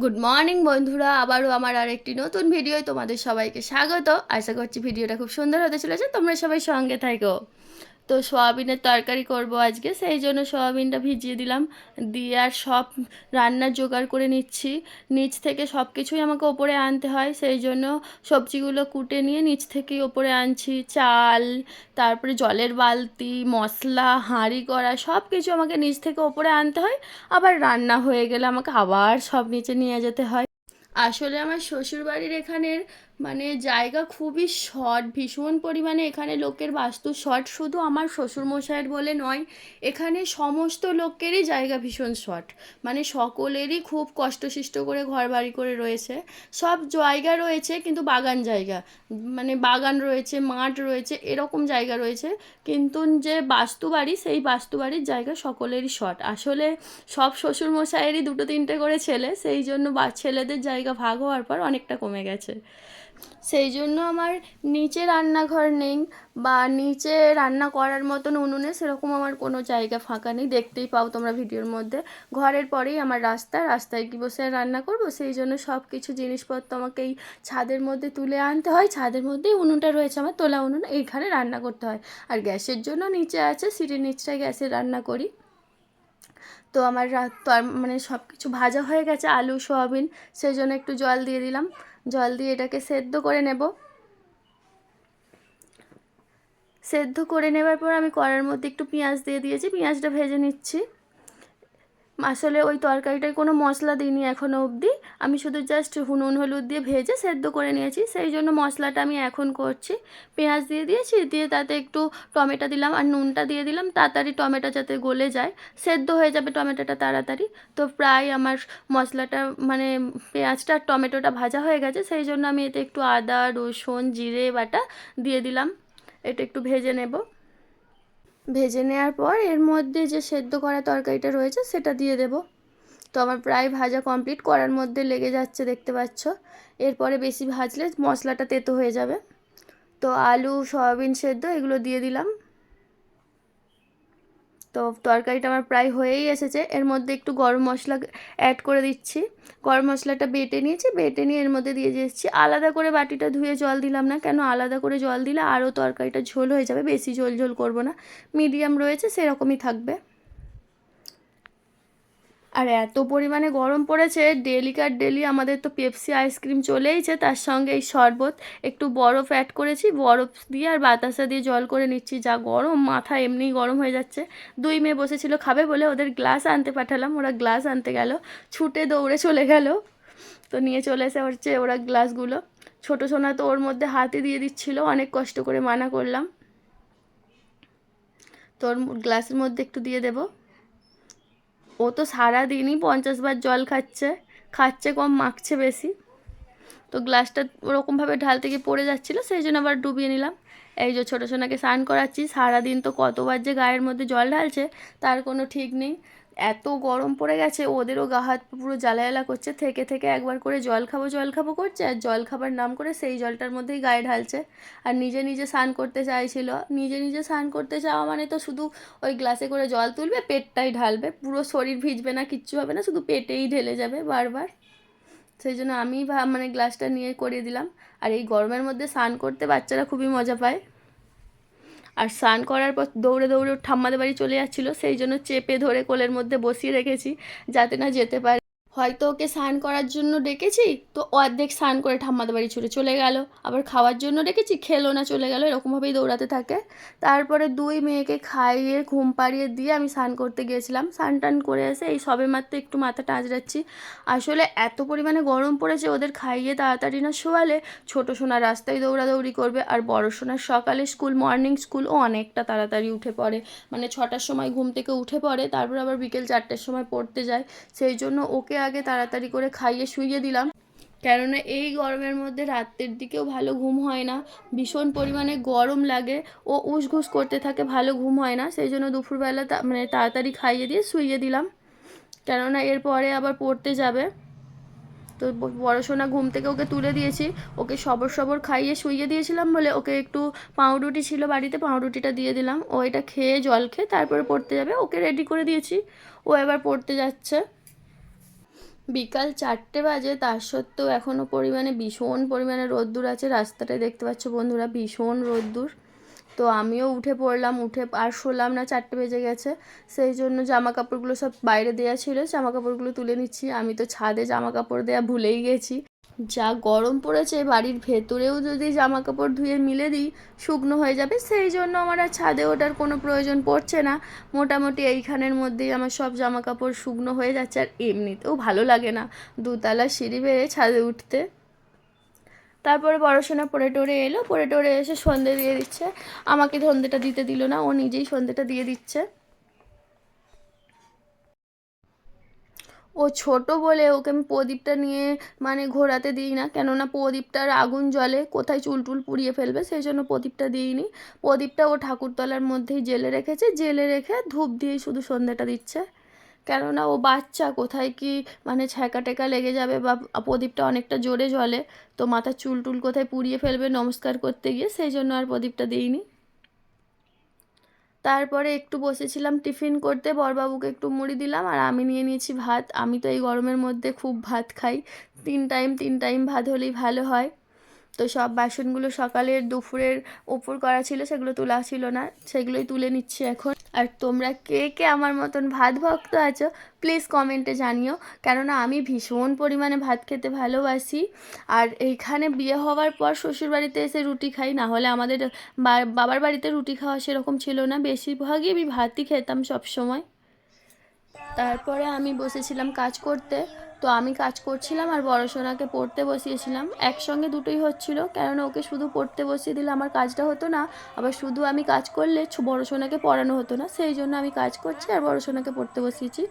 Good morning বন্ধুরা। আবারও আমার আর একটি নতুন ভিডিও তোমাদের সবাইকে স্বাগত। আশা করছি ভিডিওটা খুব সুন্দর হতে চলেছে। তোমরা সবাই সঙ্গে থাকো। তো সোয়াবিনের তরকারি করব আজকে, সেই জন্য সোয়াবিনটা ভিজিয়ে দিলাম। দিয়ে আর সব রান্নার জোগাড় করে নিচ্ছি। নিচ থেকে সব কিছুই আমাকে ওপরে আনতে হয়, সেই জন্য সবজিগুলো কুটে নিয়ে নিচ থেকেই ওপরে আনছি। চাল, তারপরে জলের বালতি, মশলা, হাঁড়ি করা সব কিছু আমাকে নিচ থেকে ওপরে আনতে হয়। আবার রান্না হয়ে গেলে আমাকে আবার সব নিচে নিয়ে যেতে হয়। আসলে আমার শ্বশুরবাড়ির এখানের মানে জায়গা খুবই শর্ট ভীষণ পরিমাণে এখানে লোকের বাস্তু শর্ট শুধু আমার শ্বশুরমশাইয়ের বলে নয়, এখানে সমস্ত লোকেরই জায়গা ভীষণ শর্ট মানে সকলেরই খুব কষ্টসিষ্ট করে ঘর বাড়ি করে রয়েছে। সব জায়গা রয়েছে, কিন্তু বাগান জায়গা। মানে বাগান রয়েছে, মাঠ রয়েছে, এরকম জায়গা রয়েছে। কিন্তু যে বাস্তু বাড়ি সেই বাস্তু বাড়ির জায়গা সকলেরই শর্ট আসলে সব শ্বশুরমশাইয়েরই দুটো তিনটে করে ছেলে, সেই জন্য বা ছেলেদের জায়গা ভাগ হওয়ার পর অনেকটা কমে গেছে। সেই জন্য আমার নিচে রান্নাঘর নেই বা নিচে রান্না করার মতন উনুনে সেরকম আমার কোনো জায়গা ফাঁকা নেই। দেখতেই পাও তোমরা ভিডিওর মধ্যে। ঘরের পরেই আমার রাস্তা, রাস্তায় কি বসে রান্না করব? সেই জন্য সব কিছু জিনিসপত্র আমাকে এই ছাদের মধ্যে তুলে আনতে হয়। ছাদের মধ্যেই উনুনটা রয়েছে আমার, তোলা উনুন। এইখানে রান্না করতে হয়। আর গ্যাসের জন্য নিচে আছে, সিটির নিচটায় গ্যাসে রান্না করি। তো আমার মানে সব কিছু ভাজা হয়ে গেছে, আলু, সোয়াবিন সেই জন্য একটু জল দিয়ে দিলাম। জল দিয়ে এটাকে সেদ্ধ করে নেব। সেদ্ধ করে নেবার পর আমি কড়ার মধ্যে একটু পেঁয়াজ দিয়ে দিয়েছি, পেঁয়াজটা ভেজে নিচ্ছি। আসলে ওই তরকারিটায় কোনো মশলা দিইনি এখনও অবধি। আমি শুধু জাস্ট নুন, হলুদ দিয়ে ভেজে সেদ্ধ করে নিয়েছি। সেই জন্য মশলাটা আমি এখন করছি। পেঁয়াজ দিয়ে দিয়েছি, দিয়ে তাতে একটু টমেটো দিলাম আর নুনটা দিয়ে দিলাম। তাড়াতাড়ি টমেটো যাতে গলে যায়। সেদ্ধ হয়ে যাবে টমেটোটা তাড়াতাড়ি। তো প্রায় আমার মশলাটা মানে পেঁয়াজটা আর টমেটোটা ভাজা হয়ে গেছে। সেই জন্য আমি এতে একটু আদা, রসুন, জিরে, বাটা দিয়ে দিলাম। এটা একটু ভেজে নেব। ভেজে নেওয়ার পর এর মধ্যে যে সেদ্ধ করা তরকারিটা রয়েছে সেটা দিয়ে দেব। তো আমার প্রায় ভাজা কমপ্লিট করার মধ্যে লেগে যাচ্ছে দেখতে পাচ্ছ। এরপরে বেশি ভাজলে মশলাটা তেতো হয়ে যাবে। তো আলু, সয়াবিন সেদ্ধ এগুলো দিয়ে দিলাম। তো তরকারিটা আমার প্রায় হয়েই এসেছে। এর মধ্যে একটু গরম মশলা অ্যাড করে দিচ্ছি। গরম মশলাটা বেটে নিয়েছি, বেটে নিয়ে এর মধ্যে দিয়ে দিচ্ছি আলাদা করে বাটিটা ধুয়ে জল দিলাম না কেন? আলাদা করে জল দিলে আরও তরকারিটা ঝোল হয়ে যাবে, বেশি ঝোল ঝোল করব না। মিডিয়াম রয়েছে, সেরকমই থাকবে। আর এত পরিমাণে গরম পড়েছে ডেলিকার ডেলি আমাদের তো পেপসি আইসক্রিম চলেইছে তার সঙ্গে এই শরবত। একটু বরফ অ্যাড করেছি, বরফ দিয়ে আর বাতাসা দিয়ে জল করে নিচ্ছি, যা গরম, মাথা এমনিই গরম হয়ে যাচ্ছে। দুই মেয়ে বসেছিল, খাবে বলে ওদের গ্লাস আনতে পাঠালাম, ওরা গ্লাস আনতে গেল, ছুটে দৌড়ে চলে গেল। তো নিয়ে চলে এসে হচ্ছে ওরা গ্লাসগুলো ছোটো সোনা তো ওর মধ্যে হাতে দিয়ে দিচ্ছিল, অনেক কষ্ট করে মানা করলাম। তোর গ্লাসের মধ্যে একটু দিয়ে দেবো। ও তো সারাদিনই পঞ্চাশ বার জল খাচ্ছে খাচ্ছে কম, মাখছে বেশি। তো গ্লাসটা ওরকমভাবে ঢাল থেকে পড়ে যাচ্ছিল, সেই জন্য আবার ডুবিয়ে নিলাম। এই যে ছোটো সোনাকে স্নান করাচ্ছি, সারাদিন তো কতবার যে গায়ের মধ্যে জল ঢালছে, তার কোনো ঠিক নেই। এত গরম পড়ে গেছে, ওদেরও গা হাত পুরো জ্বালা জ্বালা করছে, থেকে থেকে একবার করে জল খাব জল খাব করছে, আর জল খাবার নাম করে সেই জলটার মধ্যেই গায়ে ঢালছে। আর নিজে নিজে স্নান করতে চাইছিল, নিজে নিজে স্নান করতে চাওয়া মানে তো শুধু ওই গ্লাসে করে জল তুলবে, পেটটাই ঢালবে, পুরো শরীর ভিজবে না, কিচ্ছু হবে না, শুধু পেটেই ঢেলে যাবে বারবার। সেই জন্য আমি মানে গ্লাসটা নিয়ে করিয়ে দিলাম। আর এই গরমের মধ্যে স্নান করতে বাচ্চারা খুবই মজা পায়। আর স্নান করার পর দৌড়ে দৌড়ে ঠাম্মাদের বাড়ি চলে যাচ্ছিল, সেই জন্য চেপে ধরে কোলের মধ্যে বসিয়ে রেখেছি, যাতে না যেতে পারে। হয়তো ওকে স্নান করার জন্য ডেকেছি, তো অর্ধেক স্নান করে ঠাম্মাদের বাড়ি ছুটে চলে গেল। আবার খাওয়ার জন্য ডেকেছি, খেলো না, চলে গেল, এরকমভাবেই দৌড়াতে থাকে। তারপরে দুই মেয়েকে খাইয়ে, ঘুম পাড়িয়ে দিয়ে আমি স্নান করতে গিয়েছিলাম। স্নান টান করে এসে এই সবে মাত্র একটু মাথাটা আঁচড়াচ্ছি আসলে এত পরিমাণে গরম পড়েছে, ওদের খাইয়ে তাড়াতাড়ি না শোয়ালে ছোটো সোনা রাস্তায় দৌড়াদৌড়ি করবে, আর বড় সোনার সকালে স্কুল, মর্নিং স্কুল ও অনেকটা তাড়াতাড়ি উঠে পড়ে। মানে ছটার সময় ঘুম থেকে উঠে পড়ে, তারপর আবার বিকেল চারটের সময় পড়তে যায়। সেই জন্য ওকে আগে তাড়াতাড়ি করে খাইয়ে শুইয়ে দিলাম। কেননা এই গরমের মধ্যে রাত্রের দিকেও ভালো ঘুম হয় না। ভীষণ পরিমাণে গরম লাগে ও উসঘুস করতে থাকে, ভালো ঘুম হয় না। সেই জন্য দুপুরবেলা মানে তাড়াতাড়ি খাইয়ে দিয়ে শুইয়ে দিলাম। কেননা এরপরে আবার পড়তে যাবে। তো পড়াশোনা ঘুম থেকে ওকে তুলে দিয়েছি। ওকে সবর সবর খাইয়ে শুইয়ে দিয়েছিলাম বলে ওকে একটু পাউরুটি ছিল বাড়িতে, পাউরুটিটা দিয়ে দিলাম। ও এটা খেয়ে জল খেয়ে তারপরে পড়তে যাবে। ওকে রেডি করে দিয়েছি। ও এবার পড়তে যাচ্ছে। বিকাল চারটে বাজে, তার সত্ত্বেও এখনও পরিমাণে ভীষণ পরিমাণে রোদ্দুর আছে। রাস্তাটায় দেখতে পাচ্ছ বন্ধুরা, ভীষণ রোদ্দুর। তো আমিও উঠে পড়লাম, উঠে আর শোলাম না চারটে বেজে গেছে। সেই জন্য জামা কাপড়গুলো সব বাইরে দেওয়া ছিল জামা কাপড়গুলো তুলে নিচ্ছি। আমি তো ছাদে জামা কাপড় দেওয়া ভুলেই গেছি। যা গরম পড়েছে বাড়ির ভেতরেও যদি জামা কাপড় ধুয়ে মিলে দিই, শুকনো হয়ে যাবে। সেই জন্য আমার আর ছাদে ওঠার কোনো প্রয়োজন পড়ছে না। মোটামুটি এইখানের মধ্যেই আমার সব জামা কাপড় শুকনো হয়ে যাচ্ছে আর এমনিতেও ভালো লাগে না দুতলা সিঁড়ি বেয়ে ছাদে উঠতে। তারপরে পড়াশোনা পড়ে টরে এলো, পড়ে টরে এসে সন্ধে দিয়ে দিচ্ছে। আমাকে সন্ধেটা দিতে দিল না, ও নিজেই সন্ধেটা দিয়ে দিচ্ছে। ও ছোট বলে ওকে আমি প্রদীপটা নিয়ে মানে ঘোরাতে দিই না। কেননা প্রদীপটার আগুন জলে কোথায় চুল টুল পুড়িয়ে ফেলবে সেই জন্য প্রদীপটা দিইনি। প্রদীপটা ও ঠাকুরতলার মধ্যেই জেলে রেখেছে। জেলে রেখে ধূপ দিয়েই শুধু সন্ধ্যাটা দিচ্ছে। কেননা ও বাচ্চা, কোথায় কি মানে ছ্যাঁকা টেকা লেগে যাবে বা প্রদীপটা অনেকটা জোরে জ্বলে, তো মাথার চুল টুল কোথায় পুড়িয়ে ফেলবে নমস্কার করতে গিয়ে সেই জন্য আর প্রদীপটা দিইনি। তারপরে একটু বসেছিলাম টিফিন করতে, বরবাবুকে একটু মুড়ি দিলাম আর আমি নিয়ে নিয়েছি ভাত। আমি তো এই গরমের মধ্যে খুব ভাত খাই। তিন টাইম তিন টাইম ভাত হলেই ভালো হয়। তো সব বাসনগুলো সকালের, দুপুরের ওপর করা ছিল, সেগুলো তোলা ছিল না। সেগুলোই তুলে নিচ্ছি এখন। আর তোমরা কে কে আমার মতন ভাত ভক্ত আছো প্লিজ কমেন্টে জানিও। কেননা আমি ভীষণ পরিমাণে ভাত খেতে ভালোবাসি। আর এইখানে বিয়ে হওয়ার পর শ্বশুরবাড়িতে এসে রুটি খাই, না হলে আমাদের বাবার বাড়িতে রুটি খাওয়া সেরকম ছিল না। বেশিরভাগই আমি ভাতই খেতাম সব সময় তারপরে আমি বসেছিলাম কাজ করতে। তো আমি কাজ করছিলাম আর বড় সোনাকে পড়তে বসিয়েছিলাম। একসঙ্গে দুটোই হচ্ছিল। কেননা ওকে শুধু পড়তে বসিয়ে দিলে আমার কাজটা হতো না, আবার শুধু আমি কাজ করলে ছো- বড় সোনাকে পড়ানো হতো না। সেই জন্য আমি কাজ করছি আর বড় সোনাকে পড়তে বসিয়েছি।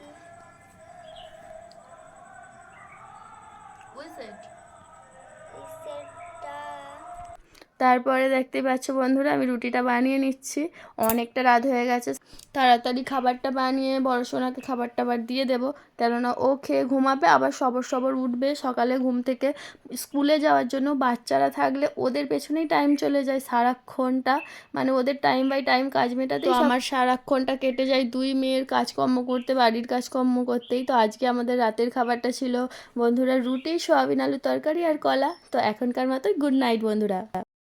তারপরে দেখতে পাচ্ছ বন্ধুরা আমি রুটিটা বানিয়ে নিচ্ছি। অনেকটা রাত হয়ে গেছে। তাড়াতাড়ি খাবারটা বানিয়ে বড় সোনাকে খাবারটা আবার দিয়ে দেবো। কেননা ও খেয়ে ঘুমাবে আবার সবর সবর উঠবে। সকালে ঘুম থেকে স্কুলে যাওয়ার জন্য বাচ্চারা থাকলে ওদের পেছনেই টাইম চলে যায় সারাক্ষণটা। মানে ওদের টাইম বাই টাইম কাজ মেটাতে আমার সারাক্ষণটা কেটে যায়। দুই মেয়ের কাজকর্ম করতে বাড়ির কাজকর্ম করতেই। তো আজকে আমাদের রাতের খাবারটা ছিল বন্ধুরা রুটি সোয়াবিন আলু তরকারি আর কলা। তো এখনকার মতো গুড নাইট বন্ধুরা।